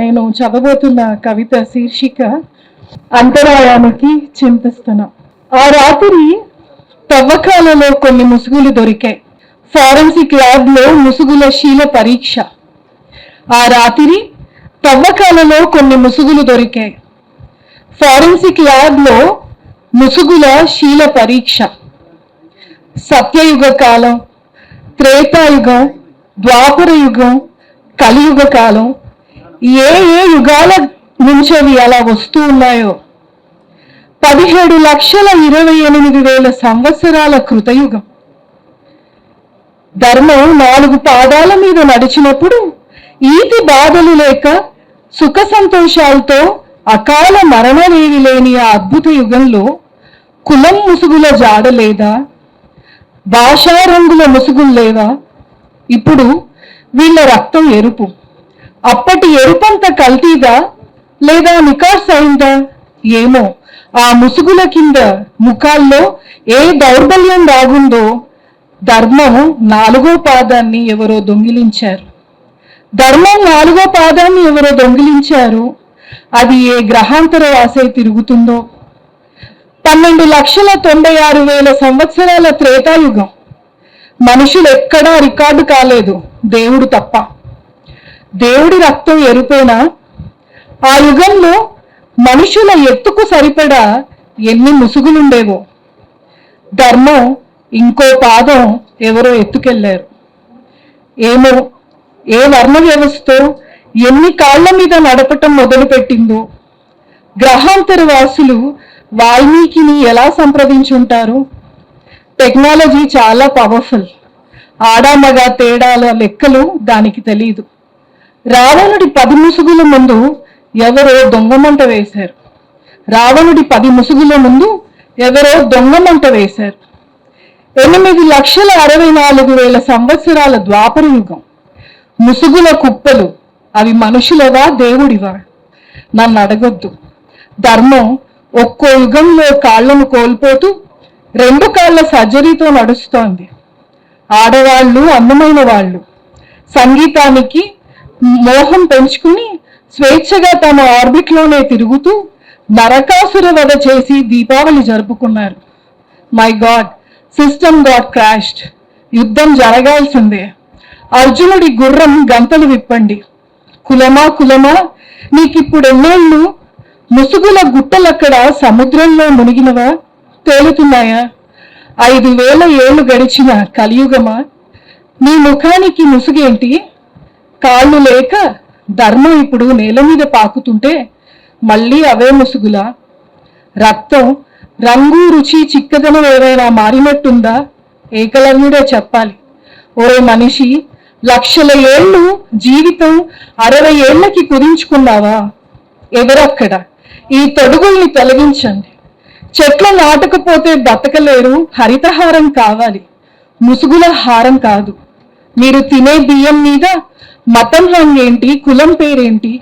నేను చదవబోతున్న కవిత శీర్షిక అంతరాయానికి చింతిస్తున్నాం. ఆ రాత్రి తవ్వకాలలో కొన్ని ముసుగులు దొరికాయి. ఫారెన్సిక్ ల్యాబ్లో ముసుగుల శీల పరీక్ష. ఆ రాత్రి తవ్వకాలలో కొన్ని ముసుగులు దొరికాయి. ఫారెన్సిక్ ల్యాబ్లో ముసుగుల శీల పరీక్ష. సత్యయుగ కాలం త్రేతాయుగం ద్వాపర యుగం కలియుగ కాలం ఏ ఏ యుగాల నుంచి అవి అలా వస్తూ ఉన్నాయో? పదిహేడు లక్షల ఇరవై ఎనిమిది వేల సంవత్సరాల కృతయుగం. ధర్మం నాలుగు పాదాల మీద నడిచినప్పుడు ఈతి బాధలు లేక సుఖ సంతోషాలతో అకాల మరణమేవి లేని ఆ అద్భుత యుగంలో కులం ముసుగుల జాడ లేదా? భాషా రంగుల ముసుగులు లేవా? ఇప్పుడు వీళ్ళ రక్తం ఎరుపు. అప్పటి ఎరుపంత కల్తీదా లేదా నికాస్ అయిందా ఏమో. ఆ ముసుగుల కింద ముఖాల్లో ఏ దౌర్బల్యం దాగుందో ధర్మం నాలుగో పాదాన్ని ఎవరో దొంగిలించారు. ధర్మం నాలుగో పాదాన్ని ఎవరో దొంగిలించారు? అది ఏ గ్రహాంతర వాసే తిరుగుతుందో? పన్నెండు లక్షల తొంభై ఆరు వేల సంవత్సరాల త్రేతాయుగం. మనుషులు ఎక్కడా రికార్డు కాలేదు. దేవుడు తప్ప. దేవుడి రక్తం ఎరుపేనా ఆ యుగంలో మనుషుల ఎత్తుకు సరిపడా ఎన్ని ముసుగులుండేవో. ధర్మం ఇంకో పాదం ఎవరో ఎత్తుకెళ్ళారు. ఏమో ఏ వర్ణ వ్యవస్థ ఎన్ని కాళ్ళ మీద నడపటం మొదలుపెట్టిందో. గ్రహాంతర వాసులు వాల్మీకిని ఎలా సంప్రదించుంటారు? టెక్నాలజీ చాలా పవర్ఫుల్. ఆడామగా తేడాల లెక్కలు దానికి తెలియదు రావణుడి పది ముసుగుల ముందు ఎవరో దొంగమంట వేశారు. రావణుడి పది ముసుగుల ముందు ఎవరో దొంగమంట వేశారు. ఎనిమిది లక్షల అరవై నాలుగు వేల సంవత్సరాల ద్వాపర యుగం ముసుగుల కుప్పలు అవి మనుషులవా? దేవుడివా? నన్ను అడగొద్దు. ధర్మం ఒక్కో యుగంలో కాళ్ళను కోల్పోతూ రెండు కాళ్ళ సర్జరీతో నడుస్తోంది. ఆడవాళ్ళు అందమైన వాళ్ళు. సంగీతానికి మోహం పెంచుకుని స్వేచ్ఛగా తమ ఆర్బిట్లోనే తిరుగుతూ నరకాసుర వధ చేసి దీపావళి జరుపుకున్నారు. My god system god crashed యుద్ధం జరగాల్సిందే. అర్జునుడి గుర్రం గంతలు విప్పండి. కులమా కులమా నీకిప్పుడు ఎన్నేళ్ళు ముసుగుల గుట్టలక్కడ సముద్రంలో మునిగినవా? తేలుతున్నాయా? ఐదు వేల ఏళ్ళు గడిచిన కలియుగమా? నీ ముఖానికి ముసుగేంటి? కాళ్ళు లేక ధర్మం ఇప్పుడు నేల మీద పాకుతుంటే మళ్ళీ అవే ముసుగులా? రక్తం రంగు రుచి చిక్కదనం ఏదైనా మారినట్టుందా? ఏకలవ్యుడే చెప్పాలి. ఓరే మనిషి లక్షల ఏళ్ళు జీవితం అరవై ఏళ్ళకి కుదించుకున్నావా? ఎవరక్కడ? ఈ తొడుగుల్ని తొలగించండి. చెట్లు నాటకపోతే బతకలేరు హరితహారం కావాలి. ముసుగుల హారం కాదు. మీరు తినే బియ్యం మీద మతం రంగేంటి కులం పేరేంటి?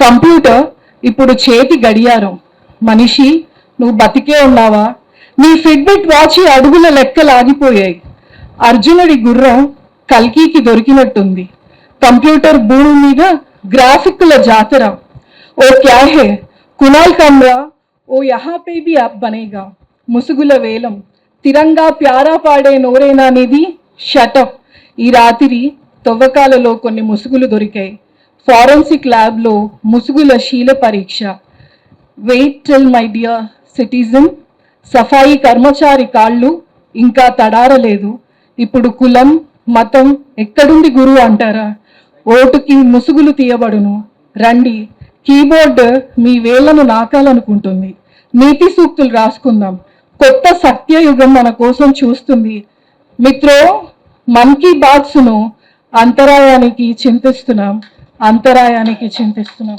కంప్యూటర్ ఇప్పుడు చేతి గడియారం. మనిషి నువ్వు బతికే ఉన్నావా? నీ ఫిట్బిట్ వాచి అడుగుల లెక్కలు ఆగిపోయాయి. అర్జునుడి గుర్రం కల్కీకి దొరికినట్టుంది. కంప్యూటర్ భూమి మీద గ్రాఫిక్ల జాతర. ఓ క్యా హే కునాల్ కమ్రా ఓ యహాపేబి పే బి బనేగా. ముసుగుల వేలం. తిరంగా ప్యారా పాడే నోరేనా అనేది షటప్ ఈ రాత్రి తవ్వకాలలో కొన్ని ముసుగులు దొరికాయి. ఫారెన్సిక్ ల్యాబ్లో ముసుగుల శీల పరీక్ష. Wait tell my dear citizen సఫాయి కర్మచారి కాళ్ళు ఇంకా తడారలేదు. ఇప్పుడు కులం మతం ఎక్కడుంది గురువు అంటారా? ఓటుకి ముసుగులు తీయబడును. రండి కీబోర్డ్ మీ వేళ్ళను నాకాలనుకుంటుంది. నీతి సూక్తులు రాసుకుందాం. కొత్త సత్యయుగం మన కోసం చూస్తుంది. మిత్రో మన్ కీ బాత్స్ను అంతరాయానికి చింతిస్తున్నాం అంతరాయానికి చింతిస్తున్నాం.